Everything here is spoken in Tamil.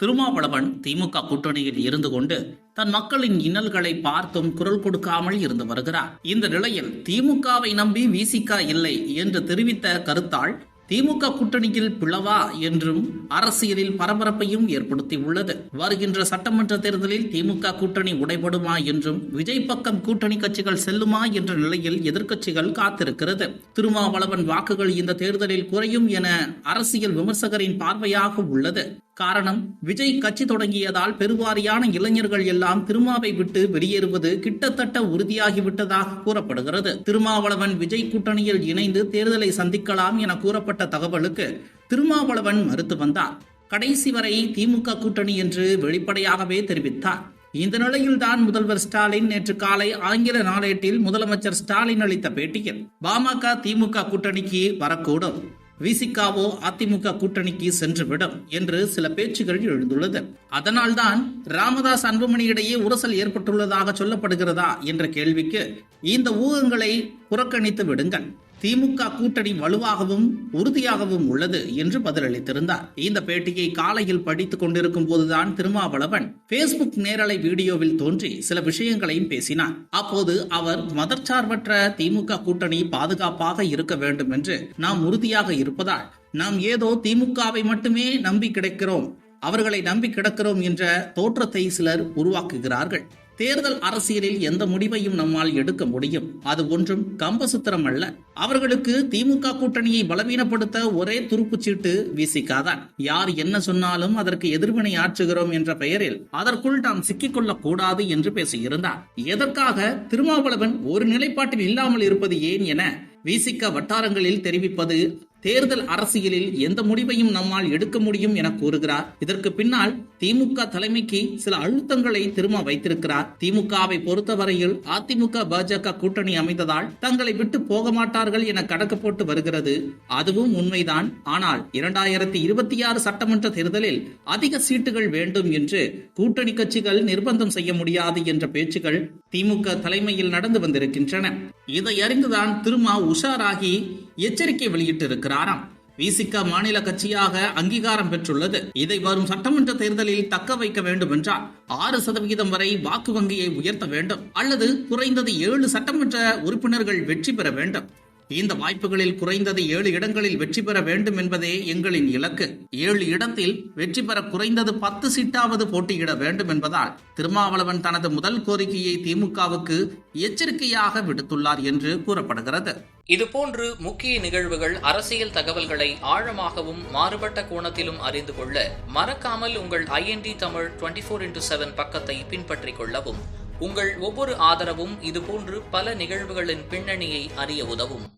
திருமாவளவன் திமுக கூட்டணியில் இருந்து கொண்டு தன் மக்களின் இன்னல்களை பார்த்தும் குரல் கொடுக்காமல் இருந்து வருகிறார். இந்த நிலையில் திமுகவை நம்பி விசிக இல்லை என்று தெரிவித்த கருத்தால் திமுக கூட்டணியில் பிளவா என்றும் அரசியலில் பரபரப்பையும் ஏற்படுத்தி உள்ளது வருகின்ற சட்டமன்ற தேர்தலில் திமுக கூட்டணி உடைபடுமா என்றும் விஜய் பக்கம் கூட்டணி கட்சிகள் செல்லுமா என்ற நிலையில் எதிர்க்கட்சிகள் காத்திருக்கிறது. திருமாவளவன் வாக்குகள் இந்த தேர்தலில் குறையும் என அரசியல் விமர்சகரின் பார்வையாக உள்ளது. காரணம் விஜய் கட்சி தொடங்கியதால் பெருவாரியான இளைஞர்கள் எல்லாம் திருமாவை விட்டு வெளியேறுவது கிட்டத்தட்ட உறுதியாகிவிட்டதாக கூறப்படுகிறது. திருமாவளவன் விஜய் கூட்டணியில் இணைந்து தேர்தலை சந்திக்கலாம் என கூறப்பட்ட தகவலுக்கு திருமாவளவன் மறுத்து வந்தார். கடைசி வரை திமுக கூட்டணி என்று வெளிப்படையாகவே தெரிவித்தார். இந்த நிலையில்தான் முதல்வர் ஸ்டாலின் நேற்று காலை ஆங்கில நாளேட்டில் முதலமைச்சர் ஸ்டாலின் அளித்த பேட்டியில் பாமக திமுக கூட்டணிக்கு வரக்கூடும். விசிகாவோ அதிமுக கூட்டணிக்கு சென்றுவிடும் என்று சில பேச்சுகள் எழுந்துள்ளது. அதனால்தான் ராமதாஸ் அன்புமணியிடையே உரசல் ஏற்பட்டுள்ளதாக சொல்லப்படுகிறதா என்ற கேள்விக்கு இந்த ஊகங்களை புறக்கணித்து விடுங்கள். திமுக கூட்டணி வலுவாகவும் உறுதியாகவும் உள்ளது என்று பதிலளித்திருந்தார். இந்த பேட்டியை காலையில் படித்துக் கொண்டிருக்கும் போதுதான் திருமாவளவன் பேஸ்புக் நேரலை வீடியோவில் தோன்றி சில விஷயங்களையும் பேசினார் அப்போது அவர் மதச்சார்பற்ற திமுக கூட்டணி பாதுகாப்பாக இருக்க வேண்டும் என்று நாம் உறுதியாக இருப்பதால் நாம் ஏதோ திமுகவை மட்டுமே நம்பி கிடைக்கிறோம். அவர்களை நம்பி கிடக்கிறோம் என்ற தோற்றத்தை சிலர் உருவாக்குகிறார்கள். தேர்தல் அரசியலில் எந்த முடிவையும் நம்மால் எடுக்க முடியும். அது ஒன்றும் கம்பசுத்திரம் அல்ல அவர்களுக்கு திமுக கூட்டணியை பலவீனப்படுத்த ஒரே துருப்புச்சீட்டு சீட்டு வீசிக்காதான். யார் என்ன சொன்னாலும் அதற்கு எதிர்வினை ஆற்றுகிறோம் என்ற பெயரில் அதற்குள் நாம் சிக்கிக்கொள்ள கூடாது என்று பேசியிருந்தார். எதற்காக? திருமாவளவன் ஒரு நிலைப்பாட்டில் இல்லாமல் இருப்பது ஏன் என விசிக வட்டாரங்களில் தெரிவிப்பது தேர்தல் அரசியலில் எந்த முடிவையும் நம்மால் எடுக்க முடியும் என கூறுகிறார். இதற்கு பின்னால் திமுக தலைமைக்கு சில அழுத்தங்களை திரும்ப வைத்திருக்கிறார். திமுகவை பொறுத்தவரையில் அதிமுக பாஜக கூட்டணி அமைந்ததால் தங்களை விட்டு போக மாட்டார்கள் என கணக்கு போட்டு வருகிறது. அதுவும் உண்மைதான். ஆனால் இரண்டாயிரத்தி இருபத்தி ஆறு சட்டமன்ற தேர்தலில் அதிக சீட்டுகள் வேண்டும் என்று கூட்டணி கட்சிகள் நிர்பந்தம் செய்ய முடியாது என்ற பேச்சுகள் திமுக தலைமையில் நடந்து வந்திருக்கின்றன. இதை அறிந்துதான் திருமா உஷாராகி எச்சரிக்கை வெளியிட்டிருக்கிறாராம். விசிக மாநில கட்சியாக அங்கீகாரம் பெற்றுள்ளது. இதை வரும் சட்டமன்ற தேர்தலில் தக்க வைக்க வேண்டும் என்றால் ஆறு சதவிகிதம் வரை வாக்கு வங்கியை உயர்த்த வேண்டும். அல்லது குறைந்தது ஏழு சட்டமன்ற உறுப்பினர்கள் வெற்றி பெற வேண்டும். இந்த வாய்ப்புகளில் குறைந்தது ஏழு இடங்களில் வெற்றி பெற வேண்டும் என்பதே எங்களின் இலக்கு. ஏழு இடத்தில் வெற்றி பெற குறைந்தது பத்து சீட்டாவது போட்டியிட வேண்டும் என்பதால் திருமாவளவன் தனது முதல் கோரிக்கையை திமுகவுக்கு எச்சரிக்கையாக விடுத்துள்ளார் என்று கூறப்படுகிறது. இதுபோன்று முக்கிய நிகழ்வுகள் அரசியல் தகவல்களை ஆழமாகவும் மாறுபட்ட கோணத்திலும் அறிந்து கொள்ள மறக்காமல் உங்கள் IND Tamil twenty four into seven பக்கத்தை பின்பற்றிக் கொள்ளவும். உங்கள் ஒவ்வொரு ஆதரவும் இதுபோன்று பல நிகழ்வுகளின் பின்னணியை அறிய உதவும்.